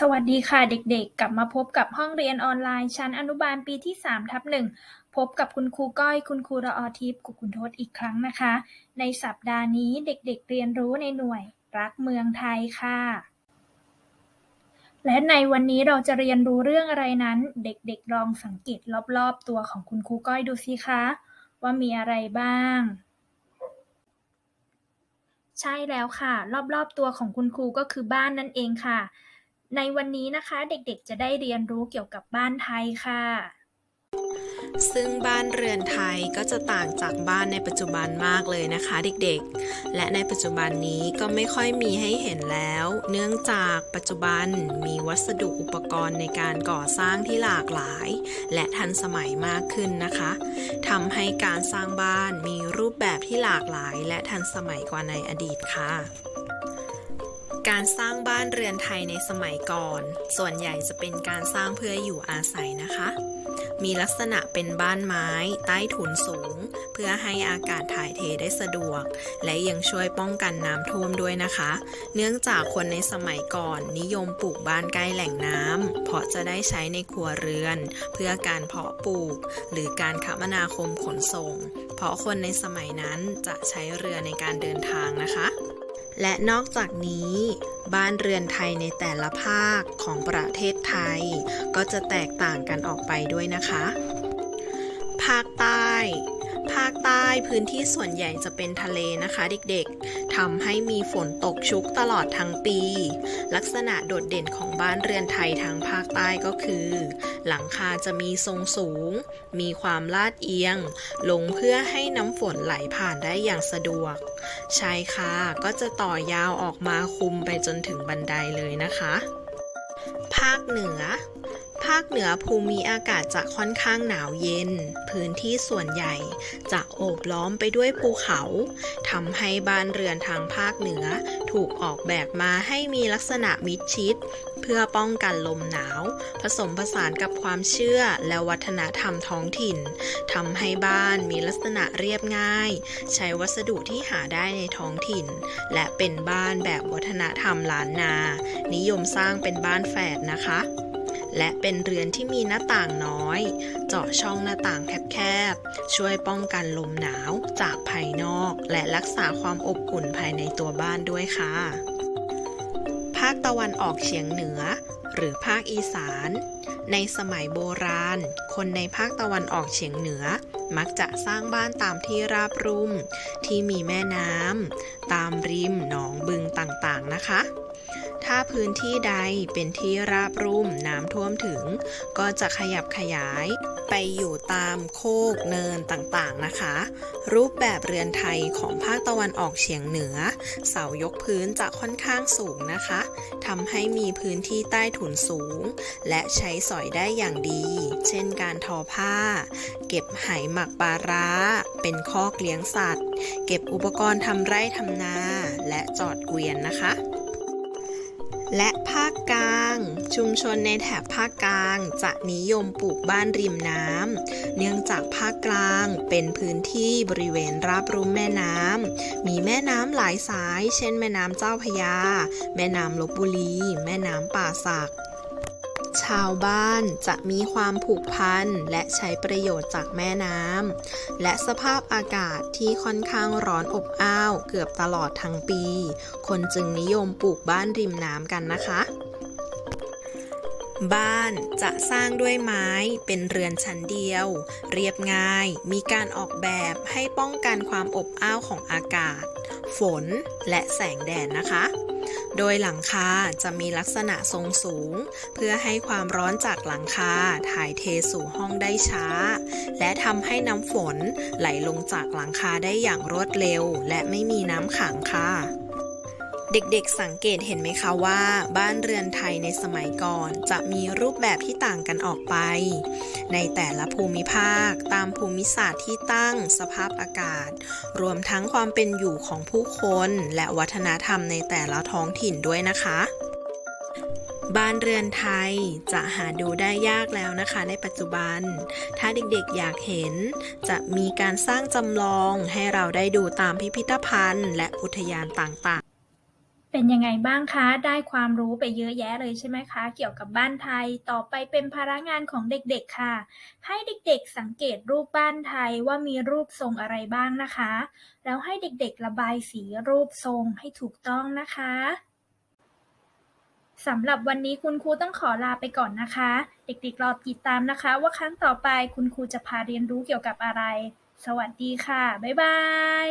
สวัสดีค่ะเด็กๆ กลับมาพบกับห้องเรียนออนไลน์ชั้นอนุบาลปีที่3ทับหนึ่งพบกับคุณครูก้อยคุณครูระออทิพย์กุคุณทศอีกครั้งนะคะ ในสัปดาห์นี้เด็กๆ เรียนรู้ในหน่วยรักเมืองไทยค่ะ และในวันนี้เราจะเรียนรู้เรื่องอะไรนั้น เด็กๆลองสังเกตรอบๆตัวของคุณครูก้อยดูสิคะ ว่ามีอะไรบ้างใช่แล้วค่ะ รอบๆตัวของคุณครูก็คือบ้านนั่นเองค่ะ ในวันนี้นะคะเด็กๆจะได้เรียนรู้เกี่ยวกับบ้านไทยค่ะ ซึ่งบ้านเรือนไทยก็จะต่างจากบ้านในปัจจุบันมากเลยนะคะเด็กๆ และในปัจจุบันนี้ก็ไม่ค่อยมีให้เห็นแล้ว เนื่องจากปัจจุบันมีวัสดุอุปกรณ์ในการก่อสร้างที่หลากหลาย และทันสมัยมากขึ้นนะคะทำให้การสร้างบ้านมีรูปแบบที่หลากหลาย และทันสมัยกว่าในอดีตค่ะ การสร้างบ้านเรือนไทยในสมัยก่อน ส่วนใหญ่จะเป็นการสร้างเพื่ออยู่อาศัยนะคะ มีลักษณะเป็นบ้านไม้ใต้ถุนสูง เพื่อให้อากาศถ่ายเทได้สะดวก และยังช่วยป้องกันน้ำท่วมด้วยนะคะ เนื่องจากคนในสมัยก่อนนิยมปลูกบ้านใกล้แหล่งน้ำเพราะจะได้ใช้ในครัวเรือน เพื่อการเพาะปลูก หรือการคมนาคมขนส่ง เพราะคนในสมัยนั้นจะใช้เรือในการเดินทางนะคะ และนอกจากนี้ บ้านเรือนไทยในแต่ละภาคของประเทศไทย ก็จะแตกต่างกันออกไปด้วยนะคะ ภาคใต้ ใต้พื้นที่ส่วนใหญ่จะเป็นทะเลนะคะเด็กๆทำให้มีฝนตกชุกตลอดทั้งปี ลักษณะโดดเด่นของบ้านเรือนไทยทางภาคใต้ก็คือ หลังคาจะมีทรงสูง มีความลาดเอียง ลงเพื่อให้น้ำฝนไหลผ่านได้อย่างสะดวก ชายคาก็จะต่อยาวออกมาคุมไปจนถึงบันไดเลยนะคะ ภาคเหนือ ภาคเหนือภูมิอากาศจะค่อนข้างหนาวเย็น พื้นที่ส่วนใหญ่จะโอบล้อมไปด้วยภูเขาทำให้บ้านเรือนทางภาคเหนือ ถูกออกแบบมาให้มีลักษณะมิดชิด เพื่อป้องกันลมหนาว ผสมผสานกับความเชื่อและวัฒนธรรมท้องถิ่นทำให้บ้านมีลักษณะเรียบง่าย ใช้วัสดุที่หาได้ในท้องถิ่น และเป็นบ้านแบบวัฒนธรรมล้านนา นิยมสร้างเป็นบ้านแฝดนะคะ และเป็นเรือนที่มีหน้าต่างน้อย เจาะช่องหน้าต่างแคบๆ ช่วยป้องกันลมหนาวจากภายนอก และรักษาความอบอุ่นภายในตัวบ้านด้วยค่ะ ภาคตะวันออกเฉียงเหนือ หรือภาคอีสาน ในสมัยโบราณ คนในภาคตะวันออกเฉียงเหนือมักจะสร้างบ้านตามที่ราบรุ่ม ที่มีแม่น้ำตามริมหนองบึง นะคะ ถ้าพื้นที่ใดเป็นที่ราบรุ่มน้ำท่วมถึง ก็จะขยับขยายไปอยู่ตามโคกเนินต่างๆนะคะ รูปแบบเรือนไทยของภาคตะวันออกเฉียงเหนือ เสายกพื้นจะค่อนข้างสูงนะคะทำให้มีพื้นที่ใต้ถุนสูง และใช้สอยได้อย่างดี เช่นการทอผ้า เก็บไหหมักปลาร้า เป็นคอกเลี้ยงสัตว์ เก็บอุปกรณ์ทำไร่ทำนา และจอดเกวียนนะคะ และภาคกลาง ชุมชนในแถบภาคกลาง จะนิยมปลูกบ้านริมน้ำเนื่องจากภาคกลางเป็นพื้นที่บริเวณราบรุ่มแม่น้ำมีแม่น้ำหลายสาย เช่น แม่น้ำเจ้าพยา แม่น้ำลบบุรี แม่น้ำป่าสัก ชาวบ้านจะมีความผูกพันและใช้ประโยชน์จากแม่น้ำและสภาพอากาศที่ค่อนข้างร้อนอบอ้าวเกือบตลอดทั้งปี คนจึงนิยมปลูกบ้านริมน้ำกันนะคะ บ้านจะสร้างด้วยไม้เป็นเรือนชั้นเดียว เรียบง่าย มีการออกแบบให้ป้องกันความอบอ้าวของอากาศ ฝนและแสงแดดนะคะ โดยหลังคาจะมีลักษณะทรงสูง เพื่อให้ความร้อนจากหลังคาถ่ายเทสู่ห้องได้ช้า และทำให้น้ำฝนไหลลงจากหลังคาได้อย่างรวดเร็ว และไม่มีน้ำขังค่ะ เด็กๆสังเกตเห็นไหมคะว่า บ้านเรือนไทยในสมัยก่อนจะมีรูปแบบที่ต่างกันออกไป ในแต่ละภูมิภาค ตามภูมิศาสตร์ที่ตั้งสภาพอากาศ รวมทั้งความเป็นอยู่ของผู้คน และวัฒนธรรมในแต่ละท้องถิ่นด้วยนะคะบ้านเรือนไทยจะหาดูได้ยากแล้วนะคะ ในปัจจุบัน ถ้าเด็กๆอยากเห็น จะมีการสร้างจำลองให้เราได้ดูตามพิพิธภัณฑ์ และอุทยานต่างๆ เป็นยังไงบ้างคะ ได้ความรู้ไปเยอะแยะเลยใช่ไหมคะ เกี่ยวกับบ้านไทย ต่อไปเป็นภาระงานของเด็กๆค่ะ ให้เด็กๆสังเกตรูปบ้านไทยว่ามีรูปทรงอะไรบ้างนะคะ แล้วให้เด็กๆระบายสีรูปทรงให้ถูกต้องนะคะสำหรับวันนี้คุณครูต้องขอลาไปก่อนนะคะ เด็กๆรอติดตามนะคะ ว่าครั้งต่อไปคุณครูจะพาเรียนรู้เกี่ยวกับอะไร สวัสดีค่ะ บ๊ายบาย